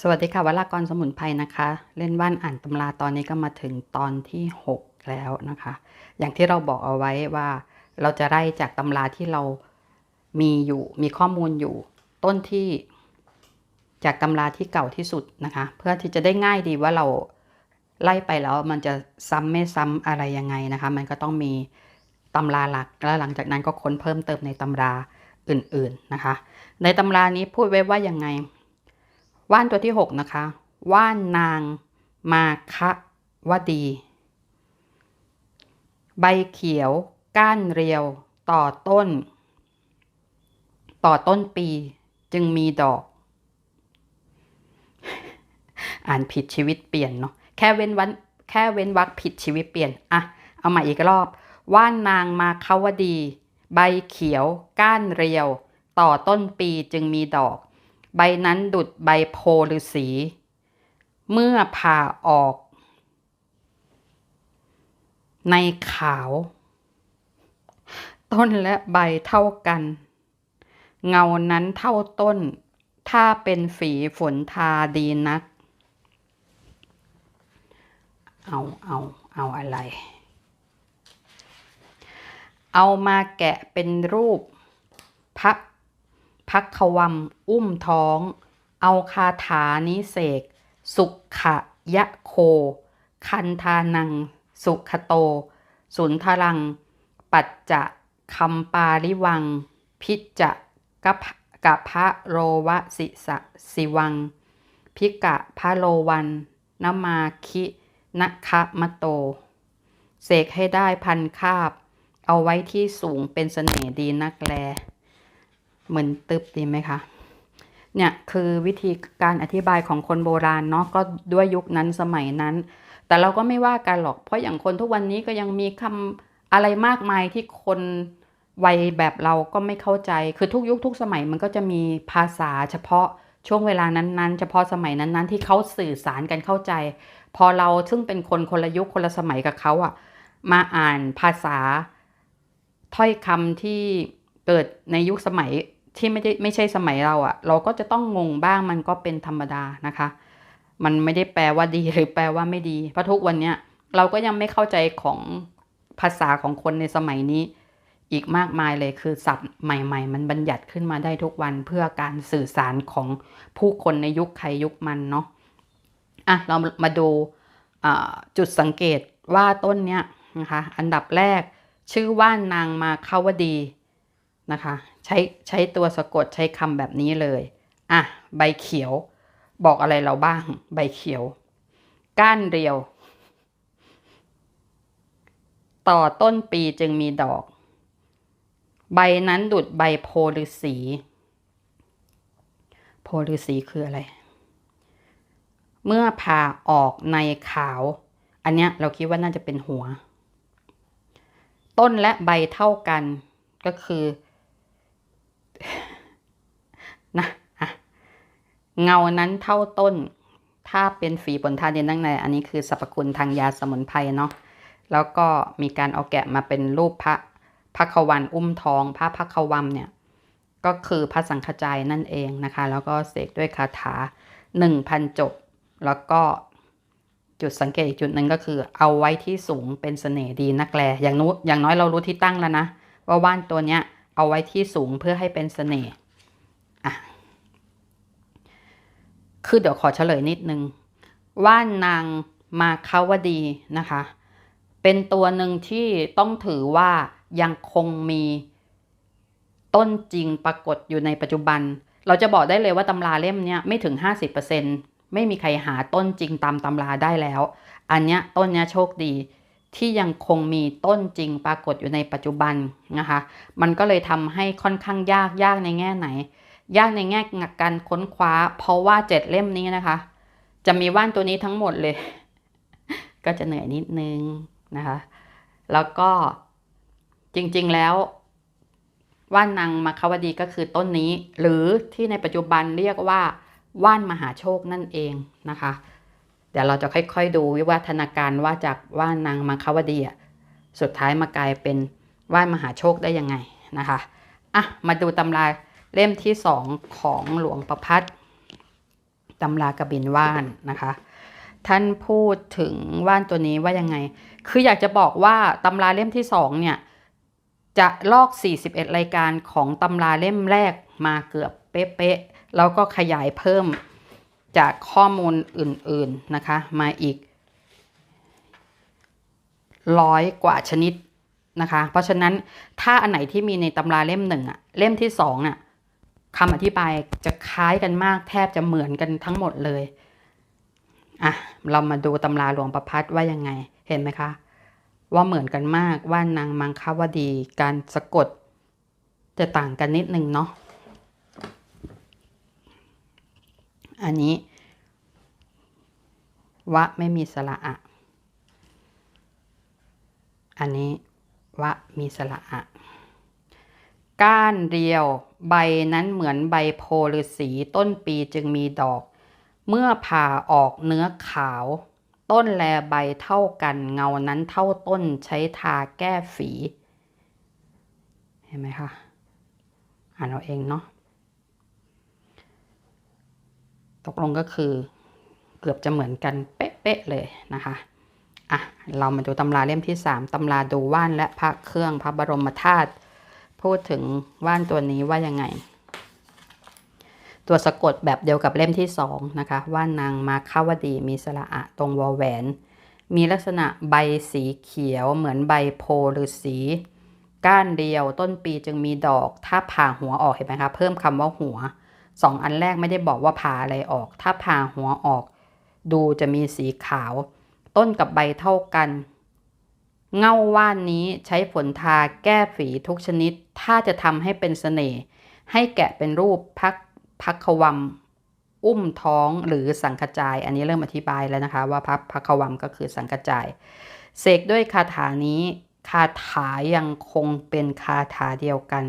สวัสดีค่ะวรากรสมุนไพรนะคะ เล่นว่านอ่านตำราตอนนี้ก็มาถึงตอนที่ 6 แล้วนะคะ อย่างที่เราบอกเอาไว้ว่า เราจะไล่จากตำราที่เรามีอยู่มีข้อมูลอยู่ ต้นที่จากตำราที่เก่าที่สุดนะคะ เพื่อที่จะได้ง่ายดีว่าเราไล่ไปแล้วมันจะซ้ำไม่ซ้ำอะไรยังไงนะคะ มันก็ต้องมีตำราหลักแล้วหลังจากนั้นก็ค้นเพิ่มเติมในตำราอื่นๆนะคะ ในตำรานี้พูดไว้ว่ายังไง ว่านตัวที่ 6 นะคะ ว่านนางมาคะวดี ใบเขียว ก้านเรียว ต่อต้น ต่อต้นปีจึงมีดอก อ่านผิดชีวิตเปลี่ยนเนาะแค่เว้นวันแค่เว้นวรรคผิดชีวิตเปลี่ยนอะเอาใหม่อีกรอบ ว่านนางมาคาวดี ใบเขียว ก้านเรียว ต่อต้นปีจึงมีดอก ใบนั้นดุดใบโพฤาษีเมื่อผ่าออก ในขาว ต้นและใบเท่ากัน เงานั้นเท่าต้น ถ้าเป็นฝีฝนทาดีนัก เอาเอาเอาอะไร เอามาแกะเป็นรูป พระ พักขวัมอุ้มท้อง เอาคาถานิเสก สุขะยะโค คันทานัง สุขโต สุนทรัง ปัจจะคัมปาลิวัง พิจจะกะพะกะพะโรวะสิสะสิวัง พิกะพะโลวันนมาคินะคะมะโต เสกให้ได้พันคาบ เอาไว้ที่สูงเป็นเสน่ห์ดีนักแล เหมือนตึบดีไหมคะเนี่ยคือวิธีการอธิบายของคนโบราณเนาะก็ด้วยยุคนั้นสมัยนั้น แต่เราก็ไม่ว่ากันหรอก เพราะอย่างคนทุกวันนี้ก็ยังมีคำอะไรมากมายที่คนวัยแบบเราก็ไม่เข้าใจ คือทุกยุคทุกสมัยมันก็จะมีภาษาเฉพาะช่วงเวลานั้นๆ เฉพาะสมัยนั้นๆ ที่เขาสื่อสารกันเข้าใจ พอเราซึ่งเป็นคนคนละยุคคนละสมัยกับเขาอะมาอ่านภาษาถ้อยคำที่เกิดในยุคสมัย ที่ไม่ได้ไม่ใช่สมัยเราอะเราก็จะต้องงงบ้างมันก็เป็นธรรมดานะคะ มันไม่ได้แปลว่าดีหรือแปลว่าไม่ดี เพราะทุกวันเนี้ยเราก็ยังไม่เข้าใจของภาษาของคนในสมัยนี้ อีกมากมายเลยคือศัพท์ใหม่ ๆ มันบัญญัติขึ้นมาได้ทุกวันเพื่อการสื่อสารของผู้คนในยุคใครยุคมันเนาะอะเรามาดูจุดสังเกตว่าต้นเนี้ยนะคะ อันดับแรกชื่อว่านางมาคาวดี นะคะ ใช้ใช้ตัวสะกดใช้คำแบบนี้เลย อะ ใบเขียว บอกอะไรเราบ้าง ใบเขียว ก้านเรียว ต่อต้นปีจึงมีดอก ใบนั้นดุดใบโพฤษีโพฤษีคืออะไร เมื่อผ่าออกในขาว อันเนี้ยเราคิดว่าน่าจะเป็นหัว ต้นและใบเท่ากันก็คือ นะอะเงานั้นเท่าต้น ถ้าเป็นฝีผลทาเดนนั่งใน อันนี้คือสรรพคุณทางยาสมุนไพรเนาะ แล้วก็มีการเอาแกะมาเป็นรูปพระพระขวันอุ้มทอง พระพระขวัมเนี่ย ก็คือพระสังฆจายนั่นเองนะคะ แล้วก็เสกด้วยคาถาหนึ่งพันจบ แล้วก็จุดสังเกตอีกจุดหนึ่งก็คือ เอาไว้ที่สูงเป็นเสน่ห์ดีนักแลอย่างนู้อย่างน้อยเรารู้ที่ตั้งแล้วนะ ว่าว่านตัวเนี้ย เอาไว้ที่สูงเพื่อให้เป็นเสน่ห์อะคือเดี๋ยวขอเฉลยนิดนึง ว่านนางมาคาวดีนะคะ เป็นตัวหนึ่งที่ต้องถือว่ายังคงมีต้นจริงปรากฏอยู่ในปัจจุบัน เราจะบอกได้เลยว่าตำราเล่มนี้ไม่ถึง 50%ไม่มีใครหาต้นจริงตามตำราได้แล้ว อันเนี้ยต้นเนี้ยโชคดี ที่ยังคงมีต้นจริงปรากฏอยู่ในปัจจุบันนะคะ มันก็เลยทำให้ค่อนข้างยากยากในแง่ไหน ยากในแง่การค้นคว้า เพราะว่าเจ็ดเล่มนี้นะคะ จะมีว่านตัวนี้ทั้งหมดเลย ก็จะเหนื่อยนิดนึงนะคะ แล้วก็จริงๆแล้วว่านนางมาคาวดีก็คือต้นนี้ หรือที่ในปัจจุบันเรียกว่าว่านมหาโชคนั่นเองนะคะ เดี๋ยวเราจะค่อย ๆ ดูวิวัฒนาการว่าจากว่านางมังควดีสุดท้ายมากลายเป็นว่านมหาโชคได้ยังไงนะคะอะมาดูตำราเล่มที่สองของหลวงประพัฒตำรากระบินว่านนะคะ ท่านพูดถึงว่านตัวนี้ว่ายังไง คืออยากจะบอกว่าตำราเล่มที่สองเนี่ยจะลอก 41 รายการของตำราเล่มแรกมาเกือบเป๊ะๆแล้วก็ขยายเพิ่ม จากข้อมูลอื่นๆนะคะ มาอีกร้อยกว่าชนิดนะคะ เพราะฉะนั้นถ้าอันไหนที่มีในตำราเล่มหนึ่งอะเล่มที่สองน่ะคำอธิบายจะคล้ายกันมากแทบจะเหมือนกันทั้งหมดเลยอะเรามาดูตำราหลวงประพัดว่ายังไงเห็นไหมคะ ว่าเหมือนกันมากว่านางมังคาวดีการสะกดจะต่างกันนิดนึงเนาะ อันนี้วะไม่มีสระอะ อันนี้วะมีสระอะ ก้านเรียวใบนั้นเหมือนใบโพฤาษีต้นปีจึงมีดอก เมื่อผ่าออกเนื้อขาว ต้นแลใบเท่ากันเงานั้นเท่าต้นใช้ทาแก้ฝี เห็นไหมคะ อ่านเอาเองเนาะ ตกลงก็คือเกือบจะเหมือนกันเป๊ะๆเลยนะคะอะเรามาดูตำราเล่มที่ 3ตำราดูว่านและพระเครื่องพระบรมธาตุพูดถึงว่านตัวนี้ว่ายังไง ตัวสะกดแบบเดียวกับเล่มที่2นะคะว่านางมาคาวดีมีสระอะตรงวอแหวน มีลักษณะใบสีเขียวเหมือนใบโพหรือสี ก้านเดียวต้นปีจึงมีดอกถ้าผ่าหัวออกเห็นไหมคะเพิ่มคำว่าหัว สองอันแรกไม่ได้บอกว่าผ่าอะไรออก ถ้าผ่าหัวออก ดูจะมีสีขาว ต้นกับใบเท่ากัน เง่าว่านนี้ใช้ฝนทาแก้ฝีทุกชนิด ถ้าจะทำให้เป็นเสน่ห์ให้แกะเป็นรูปพักพักขวัมอุ้มท้องหรือสังขจาย อันนี้เริ่มอธิบายแล้วนะคะ ว่าพักพักขวัมก็คือสังขจายเสกด้วยคาถานี้ คาถายังคงเป็นคาถาเดียวกัน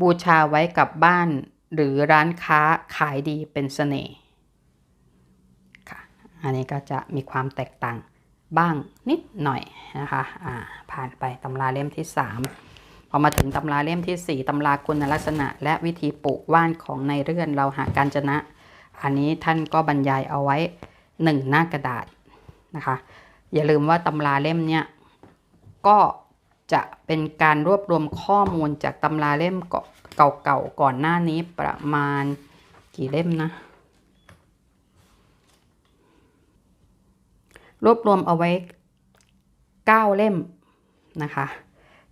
บูชาไว้กับบ้านหรือร้านค้าขายดีเป็นเสน่ห์ค่ะอันนี้ก็จะมีความแตกต่างบ้างนิดหน่อยนะคะอ่าผ่านไปตำราเล่มที่ 3 พอมาถึงตำราเล่มที่ 4ตำราคุณลักษณะ และวิธีปลูกว่านของในเรื่อนเราหาการจนะ อันนี้ท่านก็บรรยายเอาไว้ 1 หน้ากระดาษนะคะอย่าลืมว่าตำราเล่มเนี้ยก็ จะเป็นการรวบรวมข้อมูลจากตำราเล่มเก่าๆก่อนหน้านี้ประมาณกี่เล่มนะ รวบรวมเอาไว้ 9 เล่มนะคะ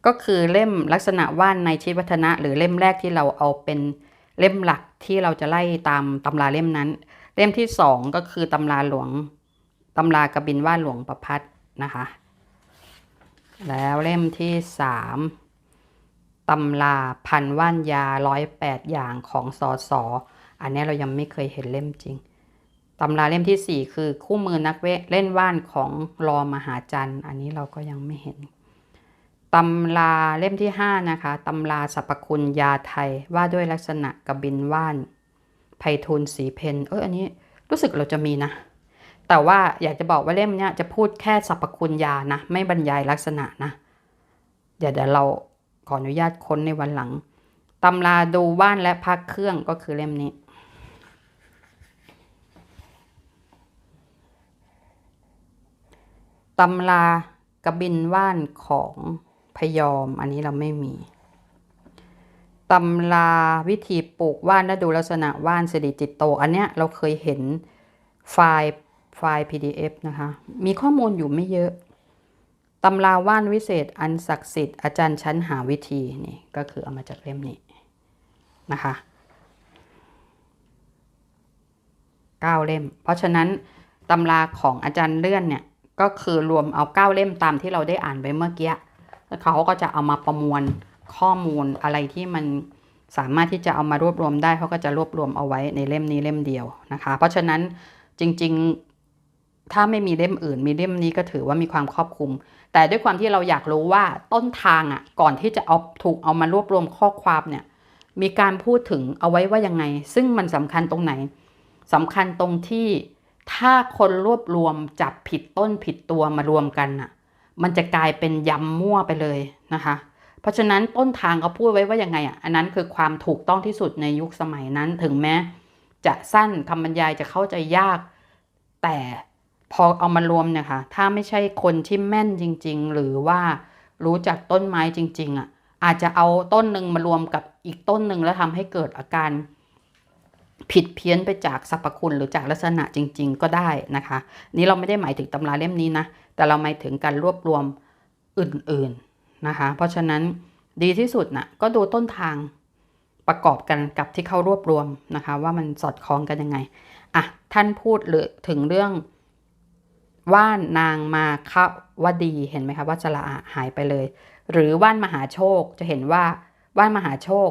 ก็คือเล่มลักษณะว่านในชีวิตวัฒนะ หรือเล่มแรกที่เราเอาเป็นเล่มหลักที่เราจะไล่ตามตำราเล่มนั้น เล่มที่ 2 ก็คือตำราหลวงตำรากระบินว่านหลวงประพัดนะคะ แล้วเล่มที่3ตำราพันว่านยาร้อยแปดอย่างของสอสออันนี้เรายังไม่เคยเห็นเล่มจริงตำราเล่มที่4คือคู่มือนักเวเล่นว่านของรอมหาจันทร์ อันนี้เราก็ยังไม่เห็นตำราเล่มที่5นะคะตำราสรรพคุณยาไทยว่าด้วยลักษณะกระบินว่านไพฑูรย์สีเพนเอออันนี้รู้สึกเราจะมีนะ แต่ว่าอยากจะบอกว่าเล่มเนี้ยจะพูดแค่สรรพคุณยานะ ไม่บรรยายลักษณะนะ เดี๋ยวเดี๋ยวเราขออนุญาตค้นในวันหลังตำราดูว่านและพักเครื่องก็คือเล่มนี้ตำรากระบินว่านของพยอม อันนี้เราไม่มีตำราวิธีปลูกว่านและดูลักษณะว่านสิริจิตโต อันเนี้ยเราเคยเห็นไฟล์ ไฟล์ PDF นะคะ มีข้อมูลอยู่ไม่เยอะตำราว่านวิเศษอันศักดิ์สิทธิ์อาจารย์ชั้นหาวิธีนี่ก็คือเอามาจากเล่มนี้นะคะเก้าเล่ม เพราะฉะนั้นตำราของอาจารย์เลื่อนเนี่ยก็คือรวมเอาเก้าเล่มตามที่เราได้อ่านไปเมื่อกี้แล้วเขาก็จะเอามาประมวลข้อมูลอะไรที่มันสามารถที่จะเอามารวบรวมได้เขาก็จะรวบรวมเอาไว้ในเล่มนี้เล่มเดียวนะคะ เพราะฉะนั้นจริง ถ้าไม่มีเล่มอื่น มีเล่มนี้ก็ถือว่ามีความครอบคลุม แต่ด้วยความที่เราอยากรู้ว่าต้นทางอะก่อนที่จะเอาถูกเอามารวบรวมข้อความเนี่ยมีการพูดถึงเอาไว้ว่ายังไง ซึ่งมันสำคัญตรงไหนสำคัญตรงที่ถ้าคนรวบรวมจับผิดต้นผิดตัวมารวมกันน่ะ มันจะกลายเป็นยำมั่วไปเลยนะคะ เพราะฉะนั้นต้นทางเขาพูดไว้ว่ายังไงอะอันนั้นคือความถูกต้องที่สุดในยุคสมัยนั้นถึงแม้ จะสั้นคำบรรยายจะเข้าใจยาก แต่ พอเอามารวมเนี่ยค่ะ ถ้าไม่ใช่คนที่แม่นจริง ๆ หรือว่ารู้จักต้นไม้จริง ๆอะ อาจจะเอาต้นหนึ่งมารวมกับอีกต้นหนึ่งแล้วทำให้เกิดอาการผิดเพี้ยนไปจากสรรพคุณหรือจากลักษณะจริง ๆ ก็ได้นะคะ นี่เราไม่ได้หมายถึงตำราเล่มนี้นะ แต่เราหมายถึงการรวบรวมอื่นๆนะคะ เพราะฉะนั้นดีที่สุดน่ะก็ดูต้นทางประกอบกันกับที่เขารวบรวมนะคะ ว่ามันสอดคล้องกันยังไงอะท่านพูดหรือถึงเรื่อง ว่านนางมาคาวดีเห็นไหมคะว่าสระอะหายไปเลย หรือว่านมหาโชคจะเห็นว่าว่านมหาโชค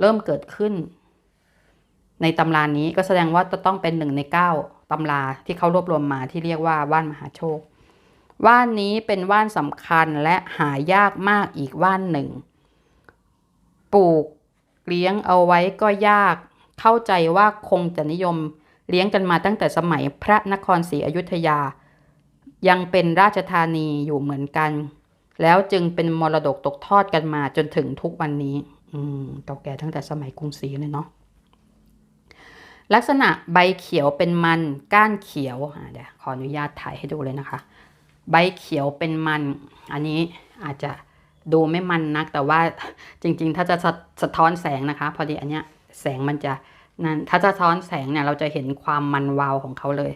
เริ่มเกิดขึ้น ในตำรานี้ก็แสดงว่าจะต้องเป็นหนึ่งในเก้าตำราที่เขารวบรวมมาที่เรียกว่าว่านมหาโชค ว่านนี้เป็นว่านสำคัญและหายากมากอีกว่านหนึ่ง ปลูกเลี้ยงเอาไว้ก็ยาก เข้าใจว่าคงจะนิยม เลี้ยงกันมาตั้งแต่สมัยพระนครศรีอยุธยา ยังเป็นราชธานีอยู่เหมือนกัน แล้วจึงเป็นมรดกตกทอดกันมาจนถึงทุกวันนี้ อืมเก่าแก่ตั้งแต่สมัยกรุงศรีเลยเนาะลักษณะใบเขียวเป็นมันก้านเขียวเดี๋ยวขออนุญาตถ่ายให้ดูเลยนะคะ ใบเขียวเป็นมัน อันนี้อาจจะดูไม่มันนักแต่ว่าจริงๆ ถ้าจะสะสะท้อนแสงนะคะ พอดีอันเนี้ยแสงมันจะ นั่นถ้าจะสะท้อนแสงเนี่ยเราจะเห็นความมันวาวของเขาเลย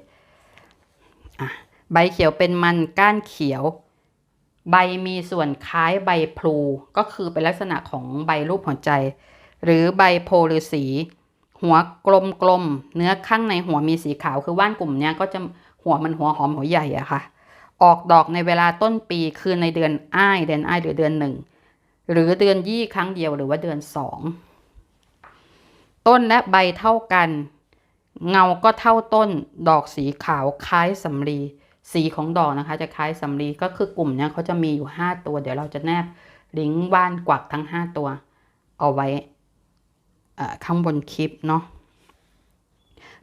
อะใบเขียวเป็นมันก้านเขียว ใบมีส่วนคล้ายใบพลูก็คือเป็นลักษณะของใบรูปหัวใจ หรือใบโพฤาษีหัวกลมๆเนื้อข้างในหัวมีสีขาวคือว่านกลุ่มเนี้ยก็จะหัวมันหัวหอมหัวใหญ่อะค่ะ ออกดอกในเวลาต้นปีคือในเดือนอ้ายเดือนอ้ายหรือเดือนหนึ่งหรือเดือนยี่ครั้งเดียวหรือว่าเดือนสอง ต้นและใบเท่ากัน เงาก็เท่าต้น ดอกสีขาวคล้ายสำลีสีของดอกนะคะ จะคล้ายสำลีก็คือกลุ่มเนี้ยเขาจะมีอยู่ห้าตัว เดี๋ยวเราจะแนบลิงก์ว่านกวักทั้งห้าตัว เอาไว้ข้างบนคลิปเนาะ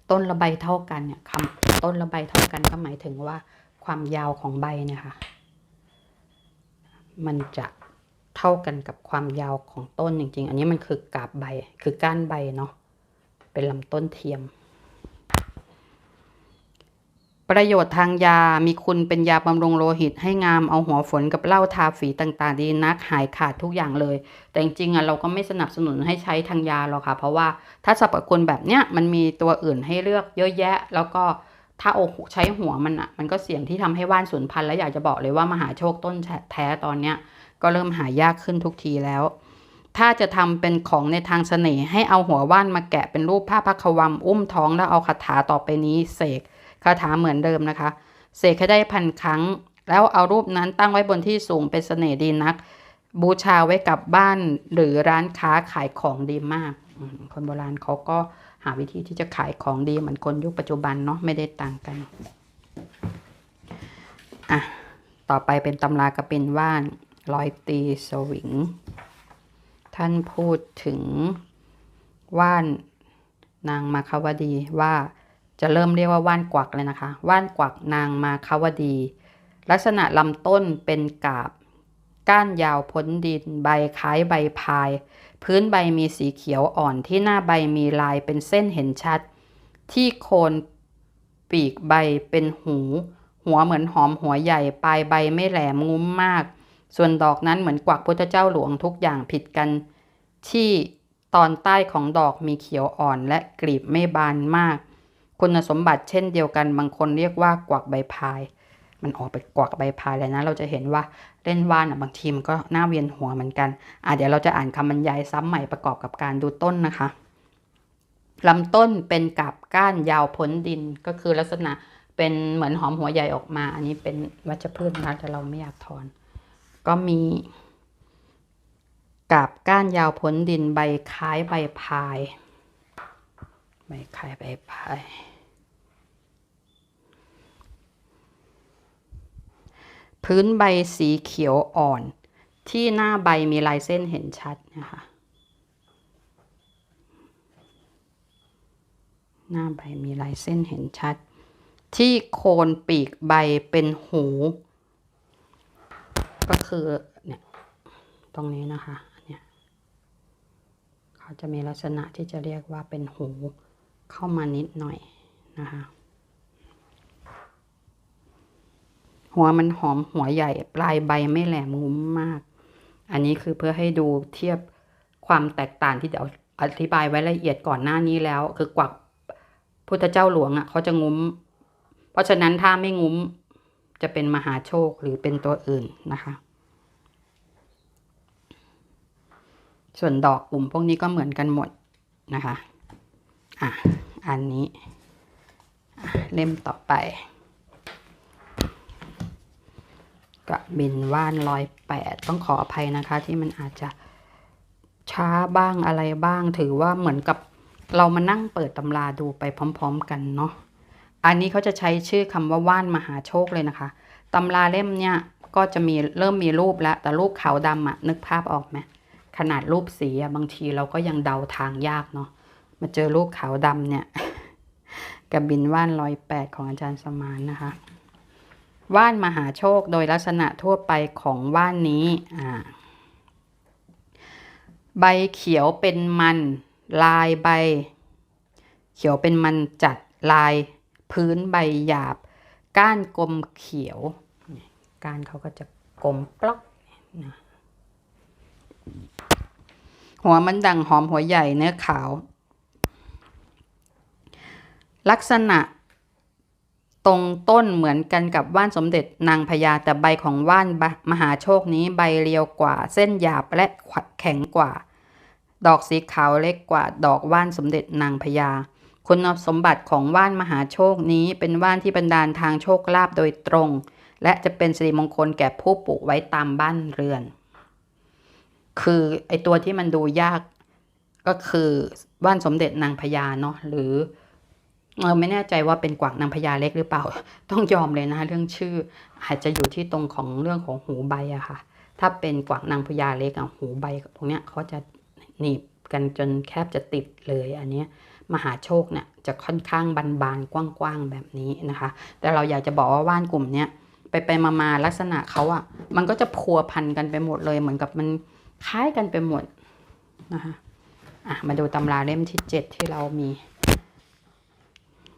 ต้นละใบเท่ากันเนี่ยคำต้นละใบเท่ากันก็หมายถึงว่าความยาวของใบเนี่ยค่ะ มันจะ เท่ากันกับความยาวของต้นจริง ๆ อันนี้มันคือกาบใบ คือก้านใบเนาะ เป็นลำต้นเทียม ประโยชน์ทางยา มีคุณเป็นยาบำรุงโลหิตให้งาม เอาหัวฝนกับเหล้าทาฝีต่าง ๆ ดีนัก หายขาดทุกอย่างเลย แต่จริงๆอะเราก็ไม่สนับสนุนให้ใช้ทางยาหรอกค่ะ เพราะว่าถ้าสรรพคุณแบบเนี้ยมันมีตัวอื่นให้เลือกเยอะแยะ แล้วก็ถ้าโอใช้หัวมันอะ มันก็เสี่ยงที่ทำให้ว่านสูญพันธุ์และอยากจะบอกเลยว่ามหาโชคต้นแท้ตอนเนี้ย ก็เริ่มหายากขึ้นทุกทีแล้ว ถ้าจะทำเป็นของในทางเสน่ห์ให้เอาหัวว่านมาแกะเป็นรูปผ้าพักขวัมอุ้มท้องแล้วเอาคาถาต่อไปนี้เสกคาถาเหมือนเดิมนะคะ เสกให้ได้พันครั้ง แล้วเอารูปนั้นตั้งไว้บนที่สูงเป็นเสน่ห์ดีนัก บูชาไว้กับบ้านหรือร้านค้าขายของดีมาก คนโบราณเขาก็หาวิธีที่จะขายของดีเหมือนคนยุคปัจจุบันเนาะไม่ได้ต่างกันอะต่อไปเป็นตำรากระปินว่าน ร้อยตีสวิง ท่านพูดถึงว่านนางมาคาวดีว่าจะเริ่มเรียกว่าว่านกวักเลยนะคะ ว่านกวักนางมาคาวดี ลักษณะลำต้นเป็นกาบ ก้านยาวพ้นดิน ใบคล้ายใบพาย พื้นใบมีสีเขียวอ่อนที่หน้าใบมีลายเป็นเส้นเห็นชัด ที่โคนปีกใบเป็นหู หัวเหมือนหอมหัวใหญ่ ปลายใบไม่แหลมงุ้มมาก ส่วนดอกนั้นเหมือนกวักพุทธเจ้าหลวงทุกอย่างผิดกัน ที่ตอนใต้ของดอกมีเขียวอ่อนและกลีบไม่บานมาก คุณสมบัติเช่นเดียวกันบางคนเรียกว่ากวักใบพาย มันออกไปกวักใบพายเลยนะ เราจะเห็นว่าเล่นว่านอะบางทีมันก็น่าเวียนหัวเหมือนกันอะเดี๋ยวเราจะอ่านคำบรรยายซ้ำใหม่ประกอบกับการดูต้นนะคะลำต้นเป็นกับก้านยาวพ้นดินก็คือลักษณะเป็นเหมือนหอมหัวใหญ่ออกมา อันนี้เป็นวัชพืชนะแต่เราไม่อยากถอน ก็มีกาบก้านยาวพ้นดินใบคล้ายใบพาย ใบคล้ายใบพาย พื้นใบสีเขียวอ่อน ที่หน้าใบมีลายเส้นเห็นชัดนะคะหน้าใบมีลายเส้นเห็นชัด ที่โคนปีกใบเป็นหู ก็คือเนี่ยตรงนี้นะคะเนี่ยเขาจะมีลักษณะที่จะเรียกว่าเป็นหูเข้ามานิดหน่อยนะคะหัวมันหอมหัวใหญ่ ปลายใบไม่แหลมงุ้มมาก อันนี้คือเพื่อให้ดูเทียบความแตกต่างที่เดี๋ยวอธิบายไว้ละเอียดก่อนหน้านี้แล้ว คือกวักพุทธเจ้าหลวงอะ่ะเขาจะงุ้ม เพราะฉะนั้นถ้าไม่งุ้ม จะเป็นมหาโชคหรือเป็นตัวอื่นนะคะ ส่วนดอกกลุ่มพวกนี้ก็เหมือนกันหมดนะคะ อะ อันนี้ เล่มต่อไปกับบินว่านร้อยแปดต้องขออภัยนะคะ ที่มันอาจจะช้าบ้างอะไรบ้าง ถือว่าเหมือนกับเรามานั่งเปิดตำราดูไปพร้อม ๆ กันเนาะ อันนี้เขาจะใช้ชื่อคำว่าว่านมหาโชคเลยนะคะตำราเล่มเนี่ยก็จะมีเริ่มมีรูปแล้ว แต่รูปขาวดำอะนึกภาพออกไหมขนาดรูปสีอะบางทีเราก็ยังเดาทางยากเนาะมาเจอรูปขาวดำเนี่ยกับบินว่านร้อยแปดของอาจารย์สมานนะคะว่านมหาโชคโดยลักษณะทั่วไปของว่านนี้อ่าใบเขียวเป็นมัน ลายใบ เขียวเป็นมันจัดลาย พื้นใบหยาบ ก้านกลมเขียว ก้านเขาก็จะกลมปลอกนะหัวมันดังหอมหัวใหญ่เนื้อขาว ลักษณะตรงต้นเหมือนกันกับว่านสมเด็จนางพญาแต่ใบของว่านมหาโชคนี้ใบเรียวกว่า เส้นหยาบและแข็งกว่า ดอกสีขาวเล็กกว่า ดอกว่านสมเด็จนางพญา คุณสมบัติของว่านมหาโชคนี้เป็นว่านที่บรรดาลทางโชคลาภโดยตรง และจะเป็นสิริมงคลแก่ผู้ปลูกไว้ตามบ้านเรือน คือไอตัวที่มันดูยากก็คือว่านสมเด็จนางพญาเนาะหรือเออไม่แน่ใจว่าเป็นกวักนางพญาเล็กหรือเปล่า ต้องยอมเลยนะเรื่องชื่อ อาจจะอยู่ที่ตรงของเรื่องของหูใบอะค่ะ ถ้าเป็นกวักนางพญาเล็กอะหูใบตรงเนี้ยเขาจะหนีบกันจนแคบจะติดเลยอันเนี้ย มหาโชคเนี่ยจะค่อนข้างบานๆ กว้างๆ แบบนี้นะคะ แต่เราอยากจะบอกว่าว่านกลุ่มเนี้ยไปไปมามาลักษณะเขาอะมันก็จะพัวพันกันไปหมดเลย เหมือนกับมันคล้ายกันไปหมดนะคะอะมาดูตำราเล่มที่ 7 ที่เรามี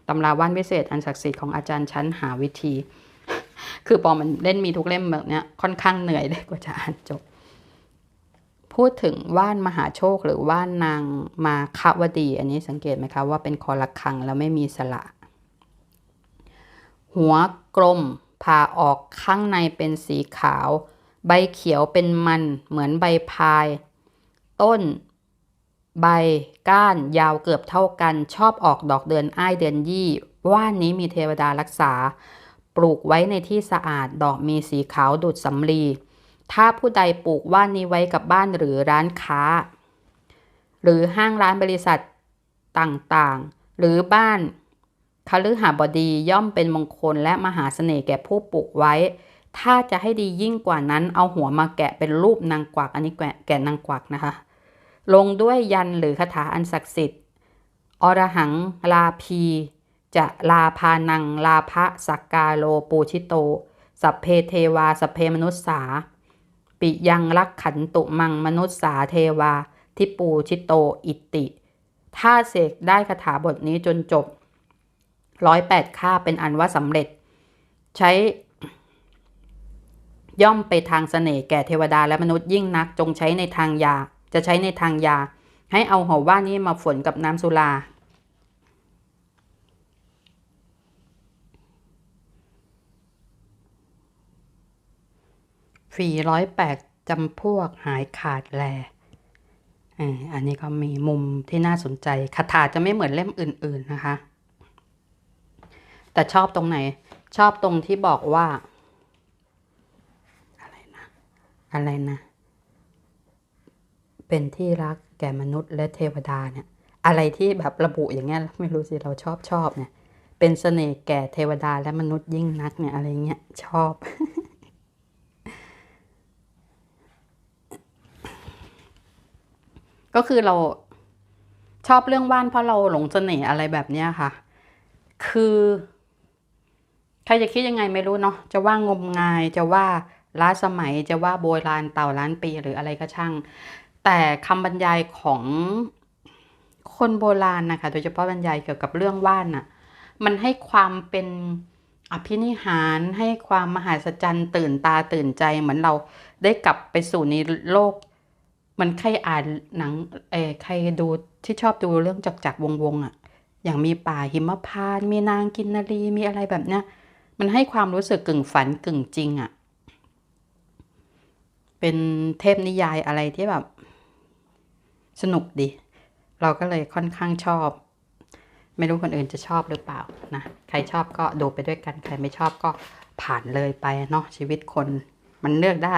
ตำราว่านวิเศษอันศักดิ์สิทธิ์ของอาจารย์ชั้นหาวิธี คือพอมันเล่นมีทุกเล่มแบบเนี้ยค่อนข้างเหนื่อยเลยกว่าจะอ่านจบ พูดถึงว่านมหาโชคหรือว่านนางมาควดี อันนี้สังเกตไหมคะว่าเป็นคอระคังแล้วไม่มีสระ หัวกลมผ่าออกข้างในเป็นสีขาว ใบเขียวเป็นมันเหมือนใบพาย ต้น ใบก้านยาวเกือบเท่ากัน ชอบออกดอกเดือนอ้ายเดือนยี่ว่านนี้มีเทวดารักษา ปลูกไว้ในที่สะอาดดอกมีสีขาวดุดสำลี ถ้าผู้ใดปลูกว่านนี้ไว้กับบ้านหรือร้านค้า หรือห้างร้านบริษัทต่างๆ หรือบ้านคฤหบดีย่อมเป็นมงคลและมหาเสน่ห์แก่ผู้ปลูกไว้ ถ้าจะให้ดียิ่งกว่านั้นเอาหัวมาแกะเป็นรูปนางกวักอันนี้แกะแกะนางกวักนะคะ ลงด้วยยันหรือคาถาอันศักดิ์สิทธิ์ อรหังลาพี จะลาพานัง ลาภะสักกาโลปูชิโต สัพเพเทวา สัพเพมนุษสา ปิยังรักขันตุมังมนุษสาเทวา ทิปูชิโตอิติ ถ้าเสกได้คาถาบทนี้จนจบร้อยแปดค่าเป็นอันว่าสำเร็จ ใช้ย่อมไปทางเสน่ห์แก่เทวดาและมนุษย์ยิ่งนักจงใช้ในทางยา จะใช้ในทางยา ให้เอาหัวว่านี้มาฝนกับน้ำสุรา ฝีร้อยแปดจำพวกหายขาดแลอออันนี้ก็มีมุมที่น่าสนใจคาถาจะไม่เหมือนเล่มอื่น ๆนะคะ แต่ชอบตรงไหน ชอบตรงที่บอกว่า อะไรนะ อะไรนะ เป็นที่รักแก่มนุษย์และเทวดาเนี่ย อะไรที่แบบระบุอย่างเงี้ยไม่รู้สิเราชอบชอบเนี่ย เป็นเสน่ห์แก่เทวดาและมนุษย์ยิ่งนักเนี่ยอะไรเงี้ยชอบ ก็คือเราชอบเรื่องว่านเพราะเราหลงเสน่ห์อะไรแบบนี้ค่ะ คือใครจะคิดยังไงไม่รู้เนาะ จะว่างมงาย จะว่าล้าสมัย จะว่าโบราณเต่าล้านปีหรืออะไรก็ช่าง แต่คำบรรยายของคนโบราณนะคะ โดยเฉพาะบรรยายเกี่ยวกับเรื่องว่านน่ะ มันให้ความเป็นอภินิหารให้ความมหัศจรรย์ตื่นตาตื่นใจเหมือนเราได้กลับไปสู่ในโลก มันใครอ่านหนังเออใครดูที่ชอบดูเรื่องจักจักรวงวงศ์อะ อย่างมีป่าหิมพานมีนางกินนารีมีอะไรแบบเนี้ยมันให้ความรู้สึกกึ่งฝันกึ่งจริงอะ เป็นเทพนิยายอะไรที่แบบ สนุกดี เราก็เลยค่อนข้างชอบ ไม่รู้คนอื่นจะชอบหรือเปล่านะ ใครชอบก็ดูไปด้วยกัน ใครไม่ชอบก็ผ่านเลยไปเนาะชีวิตคนมันเลือกได้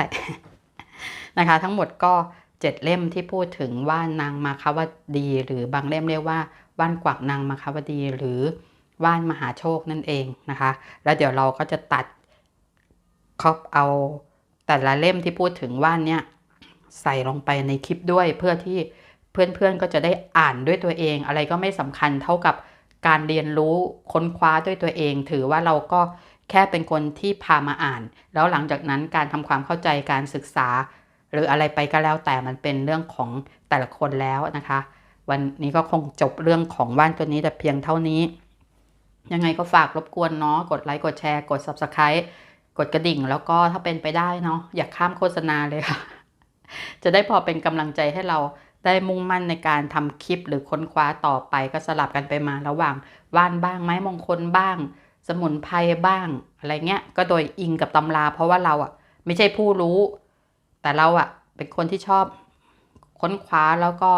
นะคะ ทั้งหมดก็ เจ็ดเล่มที่พูดถึงว่านางมาคาวดี หรือบางเล่มเรียกว่าว่านกวักนางมาคาวดี หรือว่านมหาโชคนั่นเองนะคะ แล้วเดี๋ยวเราก็จะตัดครอบเอาแต่ละเล่มที่พูดถึงว่านเนี่ยใส่ลงไปในคลิปด้วยเพื่อที่เพื่อนๆก็จะได้อ่านด้วยตัวเอง อะไรก็ไม่สำคัญเท่ากับการเรียนรู้ค้นคว้าด้วยตัวเอง ถือว่าเราก็แค่เป็นคนที่พามาอ่าน แล้วหลังจากนั้นการทำความเข้าใจการศึกษา หรืออะไรไปก็แล้วแต่มันเป็นเรื่องของแต่ละคนแล้วนะคะ วันนี้ก็คงจบเรื่องของว่านตัวนี้แต่เพียงเท่านี้ ยังไงก็ฝากรบกวนเนาะกดไลค์กดแชร์ กด Subscribe กดกระดิ่ง แล้วก็ถ้าเป็นไปได้เนาะอย่าข้ามโฆษณาเลยค่ะ จะได้พอเป็นกำลังใจให้เราได้มุ่งมั่นในการทำคลิปหรือค้นคว้าต่อไปก็สลับกันไปมาระหว่างว่านบ้างไม้มงคลบ้าง สมุนไพรบ้างอะไรเงี้ยก็โดยอิงกับตำรา เพราะว่าเราอะไม่ใช่ผู้รู้ แต่เราอะเป็นคนที่ชอบค้นคว้าแล้วก็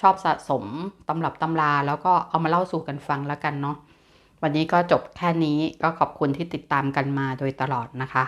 ชอบสะสมตำรับตำราแล้วก็เอามาเล่าสู่กันฟังแล้วกันเนาะวันนี้ก็จบแค่นี้ก็ขอบคุณที่ติดตามกันมาโดยตลอดนะคะ